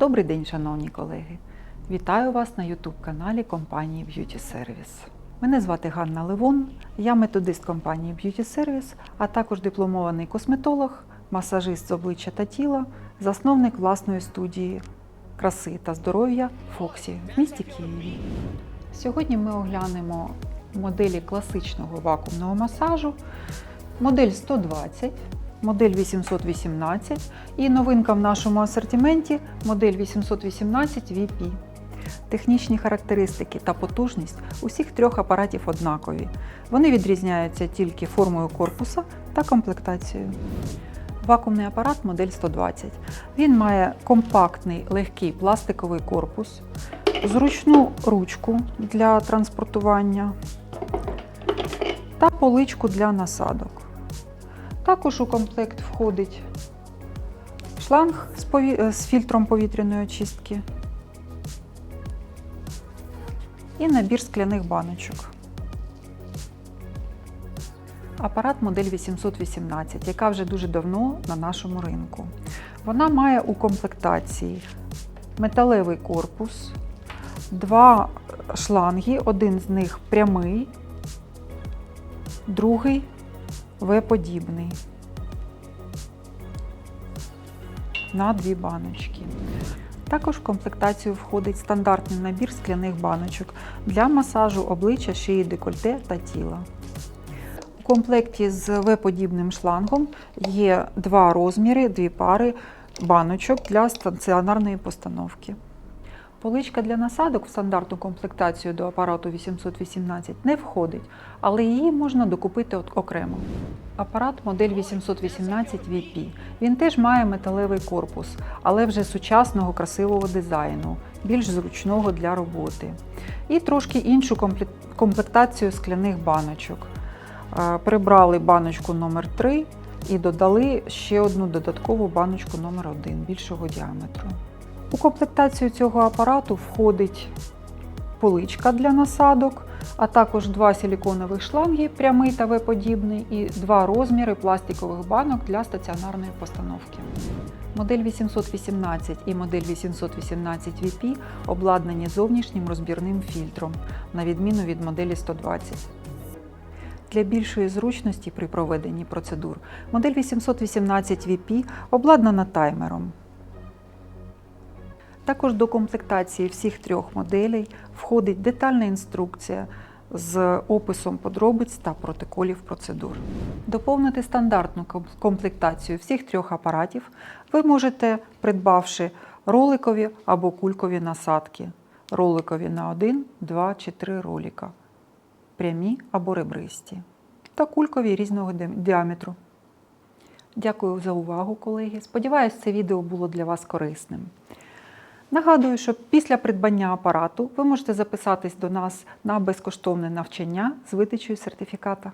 Добрий день, шановні колеги! Вітаю вас на YouTube-каналі компанії Beauty Service. Мене звати Ганна Левон, я методист компанії Beauty Service, а також дипломований косметолог, масажист з обличчя та тіла, засновник власної студії краси та здоров'я Фоксі в місті Києві. Сьогодні ми оглянемо моделі класичного вакуумного масажу, модель 120, модель 818 і новинка в нашому асортименті модель 818 VP. Технічні характеристики та потужність усіх трьох апаратів однакові. Вони відрізняються тільки формою корпуса та комплектацією. Вакуумний апарат модель 120. Він має компактний легкий пластиковий корпус, зручну ручку для транспортування та поличку для насадок. Також у комплект входить шланг з, пові- е, з фільтром повітряної очистки і набір скляних баночок. Апарат модель 818, яка вже дуже давно на нашому ринку. Вона має у комплектації металевий корпус, два шланги, один з них прямий, другий В-подібний на дві баночки. Також в комплектацію входить стандартний набір скляних баночок для масажу обличчя, шиї, декольте та тіла. У комплекті з В-подібним шлангом є два розміри, дві пари баночок для стаціонарної постановки. Поличка для насадок в стандартну комплектацію до апарату 818 не входить, але її можна докупити окремо. Апарат модель 818 VP. Він теж має металевий корпус, але вже сучасного красивого дизайну, більш зручного для роботи. І трошки іншу комплектацію скляних баночок. Прибрали баночку номер 3 і додали ще одну додаткову баночку номер 1 більшого діаметру. У комплектацію цього апарату входить поличка для насадок, а також два силіконових шланги прямий та В-подібний і два розміри пластикових банок для стаціонарної постановки. Модель 818 і модель 818 VP обладнані зовнішнім розбірним фільтром, на відміну від моделі 120. Для більшої зручності при проведенні процедур модель 818 VP обладнана таймером. Також до комплектації всіх трьох моделей входить детальна інструкція з описом подробиць та протоколів процедур. Доповнити стандартну комплектацію всіх трьох апаратів ви можете, придбавши роликові або кулькові насадки. Роликові на 1, 2 чи 3 ролика, прямі або ребристі, та кулькові різного діаметру. Дякую за увагу, колеги. Сподіваюсь, це відео було для вас корисним. Нагадую, що після придбання апарату ви можете записатись до нас на безкоштовне навчання з видачею сертифіката.